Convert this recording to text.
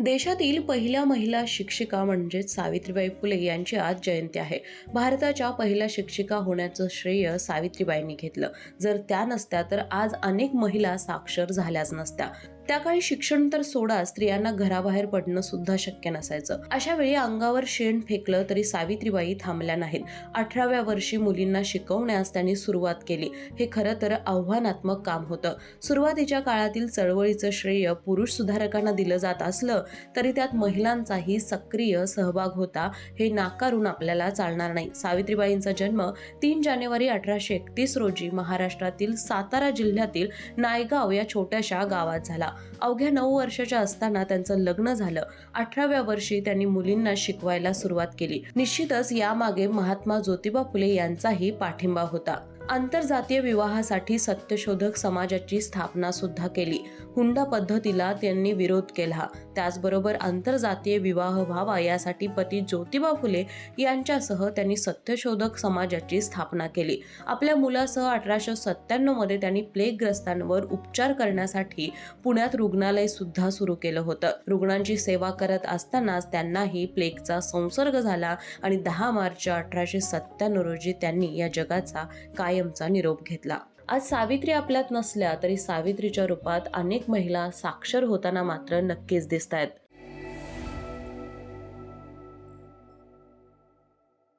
देशातील पहिल्या महिला शिक्षिका म्हणजेच सावित्रीबाई फुले यांची आज जयंती आहे. भारताच्या पहिल्या शिक्षिका होण्याचं श्रेय सावित्रीबाईंनी घेतलं. जर त्या नसत्या तर आज अनेक महिला साक्षर झाल्याच नसत्या. त्या काळी शिक्षण तर सोडा स्त्रियांना घराबाहेर पडणं सुद्धा शक्य नसायचं. अशा वेळी अंगावर शेण फेकलं तरी सावित्रीबाई थांबल्या नाहीत. अठराव्या वर्षी मुलींना शिकवण्यास त्यांनी सुरुवात केली. हे खरं तर आव्हानात्मक काम होतं. सुरुवातीच्या काळातील चळवळीचं श्रेय पुरुष सुधारकांना दिलं जात असलं तरी त्यात महिलांचाही सक्रिय सहभाग होता हे नाकारून आपल्याला चालणार नाही. सावित्रीबाईंचा जन्म तीन जानेवारी अठराशे एकतीस रोजी महाराष्ट्रातील सातारा जिल्ह्यातील नायगाव या छोट्याशा गावात झाला. अवघ्या नऊ वर्षाच्या असताना त्यांचं लग्न झालं. अठराव्या वर्षी त्यांनी मुलींना शिकवायला सुरुवात केली. निश्चितच यामागे महात्मा ज्योतिबा फुले यांचाही पाठिंबा होता. आंतरजातीय विवाहासाठी सत्यशोधक समाजाची स्थापना सुद्धा केली. हुंडा पद्धतीला त्यांनी विरोध केला. त्याचबरोबर आंतरजातीय विवाह व्हावा यासाठी पती ज्योतिबा फुले यांच्यासह त्यांनी सत्यशोधक समाजाची स्थापना केली. आपल्या मुलासह अठराशे सत्त्याण्णवमध्ये त्यांनी प्लेगग्रस्तांवर उपचार करण्यासाठी पुण्यात रुग्णालय सुद्धा सुरू केलं होतं. रुग्णांची सेवा करत असतानाच त्यांनाही प्लेगचा संसर्ग झाला आणि दहा मार्च अठराशे सत्त्याण्णव रोजी त्यांनी या जगाचा काय कायमचा निरोप घेतला. आज सावित्री आपल्यात नसल्या तरी सावित्रीच्या रूपात अनेक महिला साक्षर होताना मात्र नक्कीच दिसत आहेत